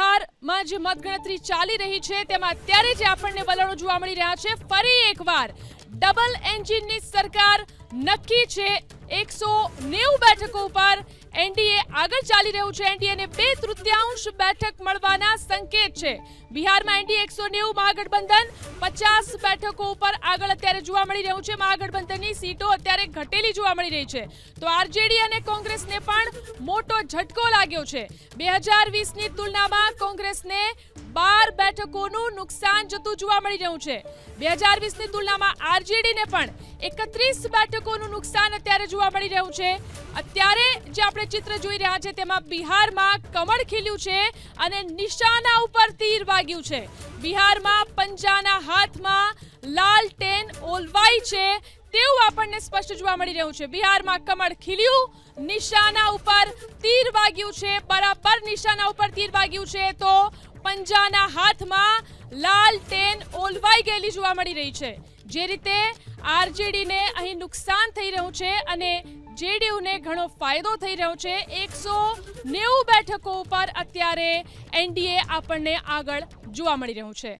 બિહારમાં જે મતગણતરી ચાલી રહી છે, તેમાં અત્યારે જે આપણને વલણો જોવા મળી રહ્યા છે, ફરી એકવાર ડબલ એન્જિનની સરકાર નક્કી છે એકસો નેવું બેઠકો ઉપર એનડીએ આગળ ચાલી રહ્યું છે. એનડીએને બે તૃતીયાંશ બેઠક મળવાના સંકેત છે. બિહારમાં એનડીએ એકસો નેવું, મહાગઠબંધન પચાસ બેઠકો ઉપર આગળ અત્યારે જોવા મળી રહ્યું છે. મહાગઠબંધનની સીટો અત્યારે ઘટેલી જોવા મળી રહી છે. તો આરજેડી અને કોંગ્રેસને પણ મોટો ઝટકો લાગ્યો છે. બે હજાર વીસની તુલનામાં કોંગ્રેસને બાર બેઠકોનું નુકસાન જતું જોવા મળી રહ્યું છે. બે હજાર વીસની તુલનામાં આરજેડીને પણ એકત્રીસ બેઠકોનું નુકસાન અત્યારે જોવા મળી રહ્યું છે. અત્યારે જે આપણે ચિત્ર જોઈ રહ્યા છે, તેમાં બિહારમાં કમળ ખીલ્યું છે અને નિશાના ઉપર તીર વાગ્યું છે. બિહારમાં પંજાના હાથમાં લાલ ટેન ઓલવાઈ છે તેવું આપણને સ્પષ્ટ જોવા મળી રહ્યું છે. બિહારમાં કમળ ખીલ્યું, નિશાના ઉપર તીર વાગ્યું છે, બરાબર નિશાના ઉપર તીર વાગ્યું છે. તો પંજાના હાથમાં લાલટેન ઓલવાઈ ગયેલી જોવા મળી રહી છે. જે રીતે આરજેડીને અહીં નુકસાન થઈ રહ્યું છે અને જેડીયુને ઘણો ફાયદો થઈ રહ્યો છે. એકસો નેવું બેઠકો ઉપર અત્યારે એનડીએ આપણને આગળ જોવા મળી રહ્યું છે.